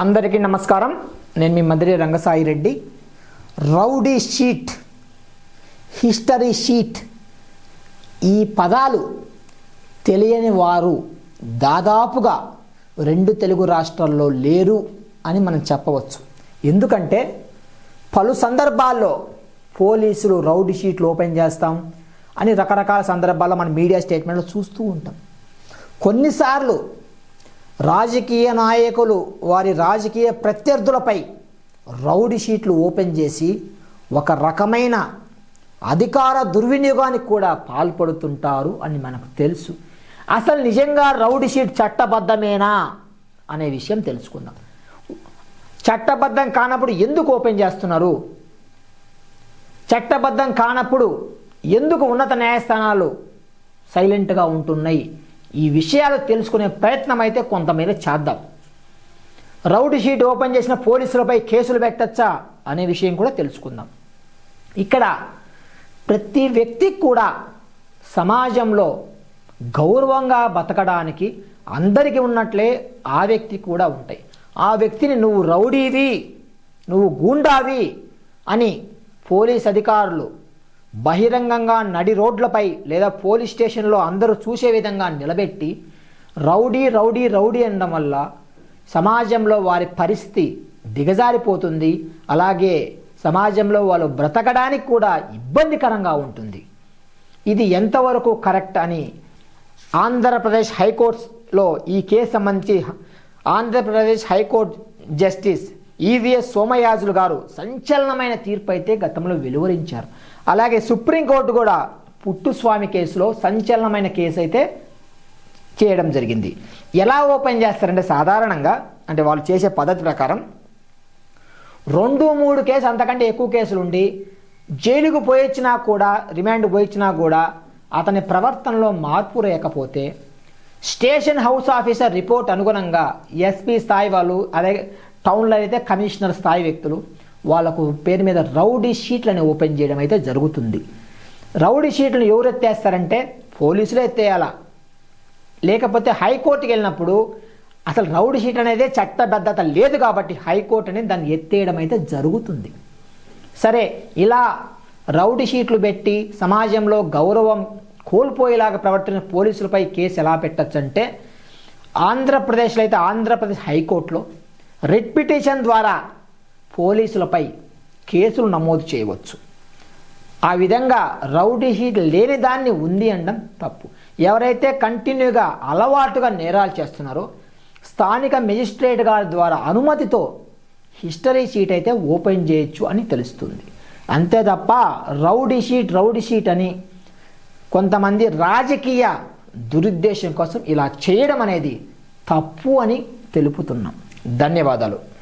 అందరికీ నమస్కారం. నేను మీ Madhuri Rangasai Reddy. Rowdy sheet history sheet ఈ పదాలు తెలియని వారు దాదాపుగా రెండు తెలుగు రాష్ట్రాల్లో లేరు అని మనం చెప్పవచ్చు. ఎందుకంటే పలు సందర్భాల్లో పోలీసులు రౌడీ షీట్లు ఓపెన్ చేస్తాం అని రకరకాల సందర్భాల్లో మన మీడియా స్టేట్మెంట్లు చూస్తూ ఉంటాం. కొన్నిసార్లు రాజకీయ నాయకులు వారి రాజకీయ ప్రత్యర్థులపై రౌడీ షీట్లు ఓపెన్ చేసి ఒక రకమైన అధికార దుర్వినియోగానికి కూడా పాల్పడుతుంటారు అని మనకు తెలుసు. అసలు నిజంగా రౌడీ షీట్ చట్టబద్ధమేనా అనే విషయం తెలుసుకుందాం. చట్టబద్ధం కానప్పుడు ఎందుకు ఓపెన్ చేస్తున్నారు? చట్టబద్ధం కానప్పుడు ఎందుకు ఉన్నత న్యాయస్థానాలు సైలెంట్గా ఉంటున్నాయి? ఈ విషయాలు తెలుసుకునే ప్రయత్నం అయితే కొంతమేర చేద్దాం. రౌడీ షీట్ ఓపెన్ చేసిన పోలీసులపై కేసులు పెట్టచ్చా అనే విషయం కూడా తెలుసుకుందాం. ఇక్కడ ప్రతి వ్యక్తి కూడా సమాజంలో గౌరవంగా బతకడానికి అందరికీ ఉన్నట్లే ఆ వ్యక్తి కూడా ఉంటాయి. ఆ వ్యక్తిని నువ్వు రౌడీవి నువ్వు గూండావి అని పోలీస్ అధికారులు బహిరంగంగా నడి రోడ్లపై లేదా పోలీస్ స్టేషన్లో అందరూ చూసే విధంగా నిలబెట్టి రౌడీ రౌడీ రౌడీ అనడం వల్ల సమాజంలో వారి పరిస్థితి దిగజారిపోతుంది. అలాగే సమాజంలో వాళ్ళు బ్రతకడానికి కూడా ఇబ్బందికరంగా ఉంటుంది. ఇది ఎంతవరకు కరెక్ట్ అని ఆంధ్రప్రదేశ్ హైకోర్టులో ఈ కేసు సంబంధించి Andhra Pradesh high court justice EVS Somayajulu garu సంచలనమైన తీర్పు అయితే గతంలో వెలువరించారు. అలాగే సుప్రీంకోర్టు కూడా పుట్టుస్వామి కేసులో సంచలనమైన కేసు అయితే చేయడం జరిగింది. ఎలా ఓపెన్ చేస్తారంటే సాధారణంగా అంటే వాళ్ళు చేసే పద్ధతి ప్రకారం రెండు మూడు కేసు అంతకంటే ఎక్కువ కేసులు ఉండి జైలుకు పోయొచ్చినా కూడా రిమాండ్ పోయొచ్చినా కూడా అతని ప్రవర్తనలో మార్పు లేకపోతే స్టేషన్ హౌస్ ఆఫీసర్ రిపోర్ట్ అనుగుణంగా ఎస్పీ స్థాయి వాళ్ళు అదే టౌన్లో అయితే కమిషనర్ స్థాయి వ్యక్తులు వాళ్ళకు పేరు మీద రౌడీ షీట్లని ఓపెన్ చేయడం అయితే జరుగుతుంది. రౌడీ షీట్లను ఎవరు ఎత్తేస్తారంటే పోలీసులు ఎత్తేయాలా. లేకపోతే హైకోర్టుకి వెళ్ళినప్పుడు అసలు రౌడీ షీట్ అనేది చట్టబద్ధత లేదు కాబట్టి హైకోర్టు అనేది దాన్ని ఎత్తేయడం అయితే జరుగుతుంది. సరే ఇలా రౌడీ షీట్లు పెట్టి సమాజంలో గౌరవం కోల్పోయేలాగా ప్రవర్తించిన పోలీసులపై కేసు ఎలా పెట్టచ్చు అంటే ఆంధ్రప్రదేశ్లో అయితే ఆంధ్రప్రదేశ్ హైకోర్టులో రెడ్ పిటిషన్ ద్వారా పోలీసులపై కేసులు నమోదు చేయవచ్చు. ఆ విధంగా రౌడీ షీట్ లేని దాన్ని ఉంది అనడం తప్పు. ఎవరైతే కంటిన్యూగా అలవాటుగా నేరాలు చేస్తున్నారో స్థానిక మెజిస్ట్రేట్ గారి ద్వారా అనుమతితో హిస్టరీ షీట్ అయితే ఓపెన్ చేయొచ్చు అని తెలుస్తుంది. అంతే తప్ప రౌడీ షీట్ రౌడీ షీట్ అని కొంతమంది రాజకీయ దురుద్దేశం కోసం ఇలా చేయడం అనేది తప్పు అని తెలుపుతున్నాం. ధన్యవాదాలు.